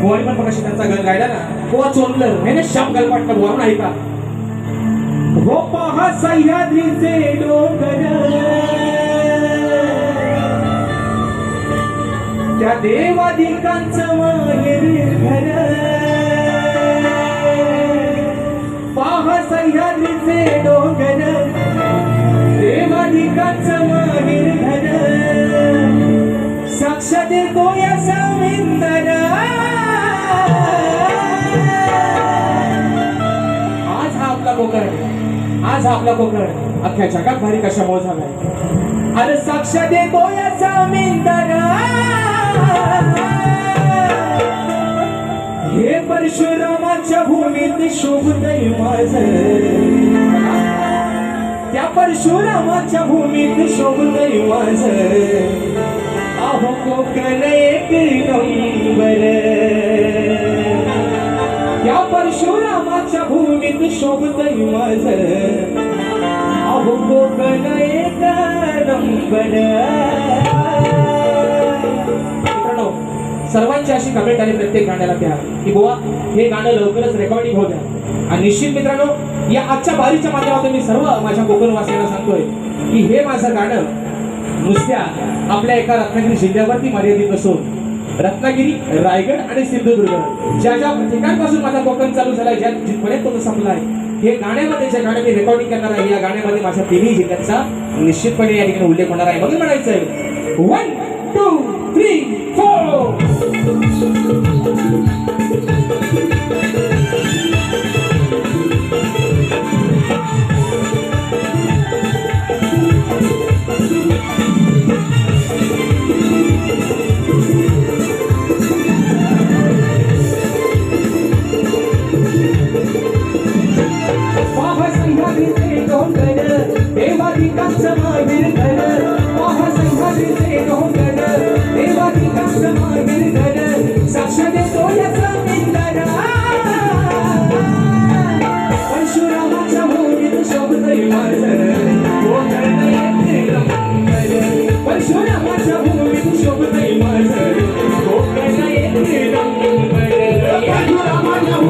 बुवानी पण मगाशी त्यांचा गल गायला ना गोवा चोरलं हे ना गल गलपाटलं बुवा नाही का? हो पहा सह्याद्रीचे डोंगर. त्या देवाधिकांचं माहेर घर. पहा सह्याद्रीचे डोंगर. देवाधिकांचं माहेर घर. साक्ष देतो या सविंदरा आज आपला कोकण अख्ख्या जगात भारी कशामुळे झालाय? अरे साक्ष देतो या समिंदर हे परशुरामाच्या भूमीत शोभतय माझ. त्या परशुरामाच्या भूमीत शोभतय माझ. अहो कोकण एक नंबर. परशुरामाच्या भूमीत शोभतय माझ अहो कोकण एक नंबर. मित्रांनो सर्वांची अशी कमेंट आली प्रत्येक गाण्याला त्या की बुवा हे गाणं लवकरच रेकॉर्डिंग होऊ द्या. आणि निश्चित मित्रांनो या आजच्या बारीच्या माध्यमातून मी सर्व माझ्या कोकणवासियांना सांगतोय की हे माझं गाणं नुसत्या आपल्या एका रत्नागिरी जिल्ह्यावरती मर्यादित असून रत्नागिरी रायगड आणि सिंधुदुर्ग. ज्या ज्या ठिकाणपासून माझा कोकण चालू झालाय ज्या जिथपर्यंत तो संपलाय हे गाण्यामध्ये जे गाणं मी रेकॉर्डिंग करणार आहे या गाण्यामध्ये माझ्या तिन्ही जिल्ह्यांचा निश्चितपणे या ठिकाणी उल्लेख होणार आहे. म्हणून म्हणायचं आहे one two three four customer विरंगण महा संघाचे डोंगण देवाची कस्टमर विरंगण